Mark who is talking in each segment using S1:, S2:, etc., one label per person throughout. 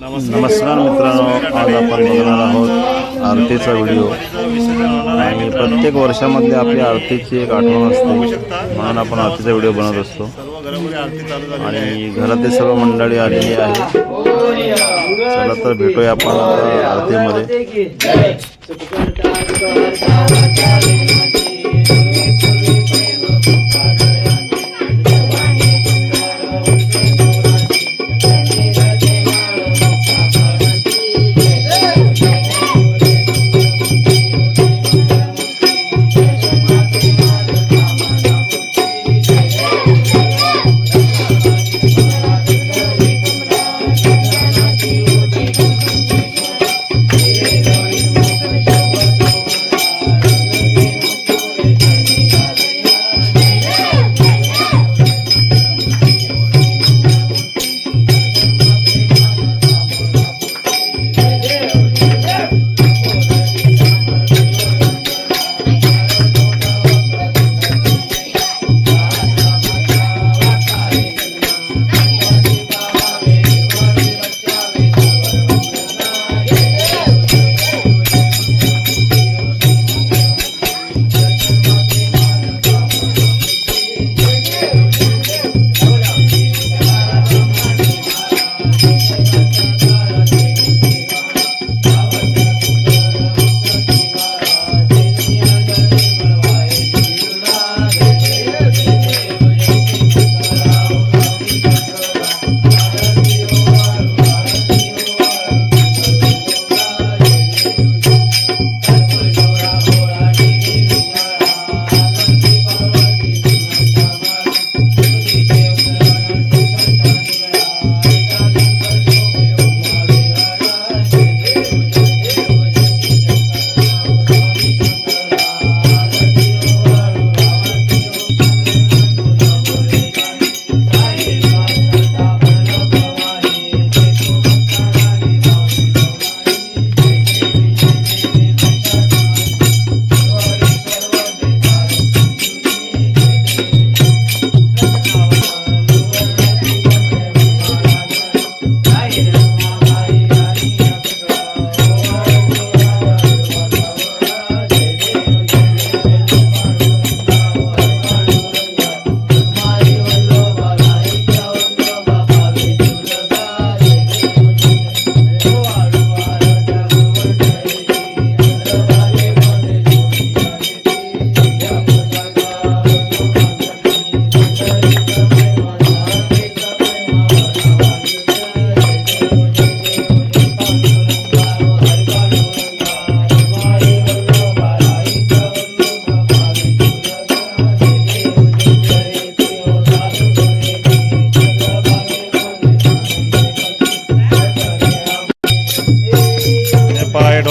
S1: नमस्कार. मित्रांनो आज आपण बघणार आहोत आरतीचा व्हिडिओ. आणि प्रत्येक वर्षामध्ये आपली आरतीची एक आठवण असते. म्हणून आपण आरतीचा व्हिडिओ बनवत असतो. आणि घरातील सर्व मंडळी आलेली आहे चला तर भेटूया आपण आता आरतीमध्ये.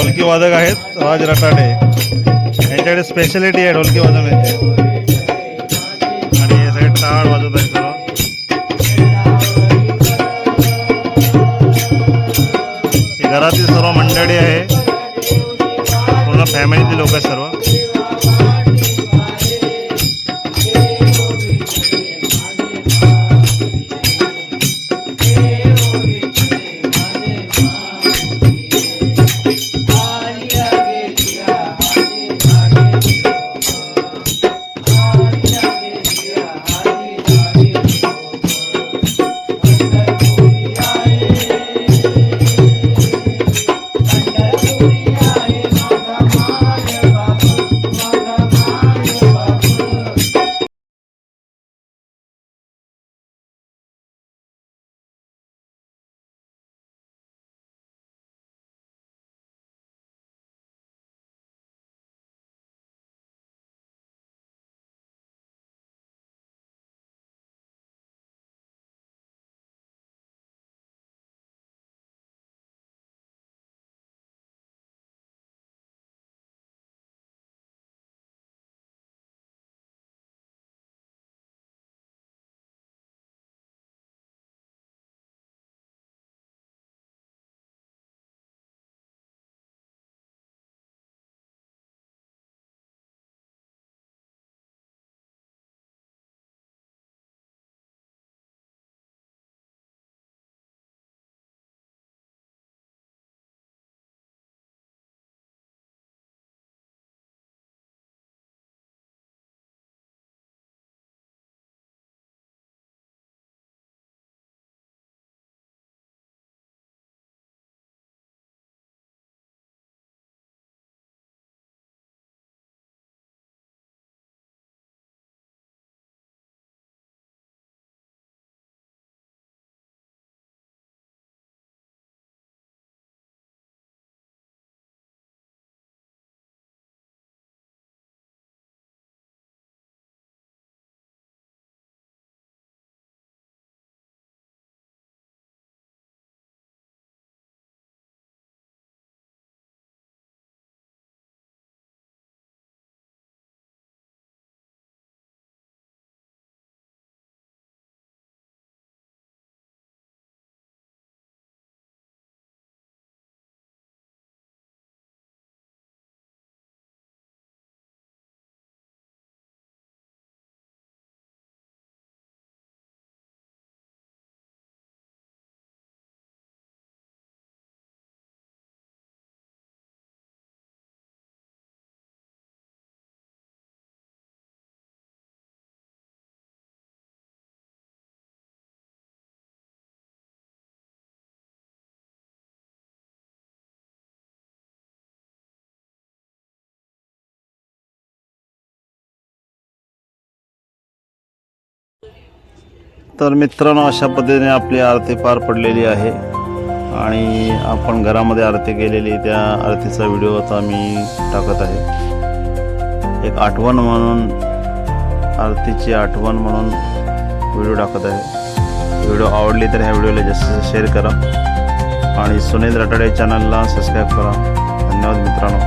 S1: ढोलकी वादक आहेत राज रटाडे. यांच्याकडे स्पेशालिटी आहे ढोलकी वाजवण्याची आणि हे सगळे टाळ वाजवत आहेत सर्व घरातील सर्व मंडळी आहे. पूर्ण फॅमिलीतील लोक आहेत सर्व. तर मित्रांनो अशा पद्धतीने आपली आरती पार पडलेली आहे. आणि आपण घरामध्ये आरती केलेली त्या आरतीचा व्हिडिओ आता मी टाकत आहे. एक आठवण म्हणून आरतीची आठवण म्हणून व्हिडिओ टाकत आहे. व्हिडिओ आवडली तर ह्या व्हिडिओला जास्तीत जास्त शेअर करा. आणि सुनील रटाडे चॅनलला सबस्क्राईब करा. धन्यवाद मित्रांनो.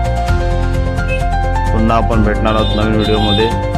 S1: पुन्हा आपण भेटणार आहोत नवीन व्हिडिओमध्ये.